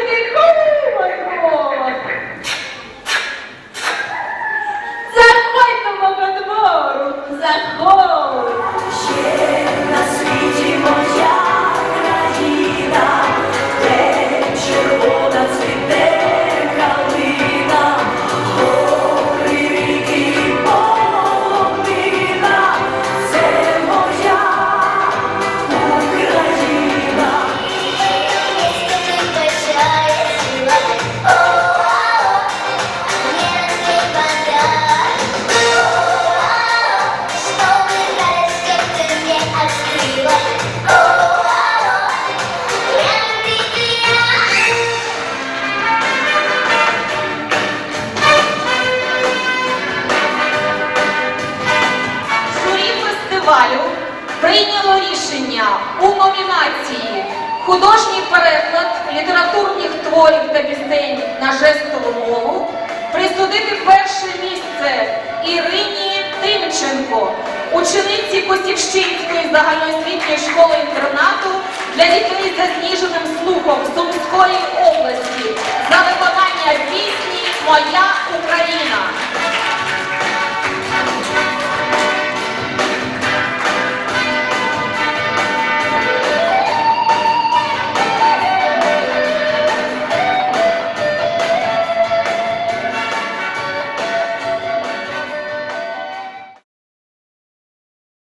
Тебе бачити, кумонько! Двору, заходь! Прийняло у номінації Художній переклад літературних творів та пісень на жестову мову присудити перше місце Ірині Тимченко, учениці Косівщинської загальноосвітньої школи-інтернату для дітей з засніженим слухом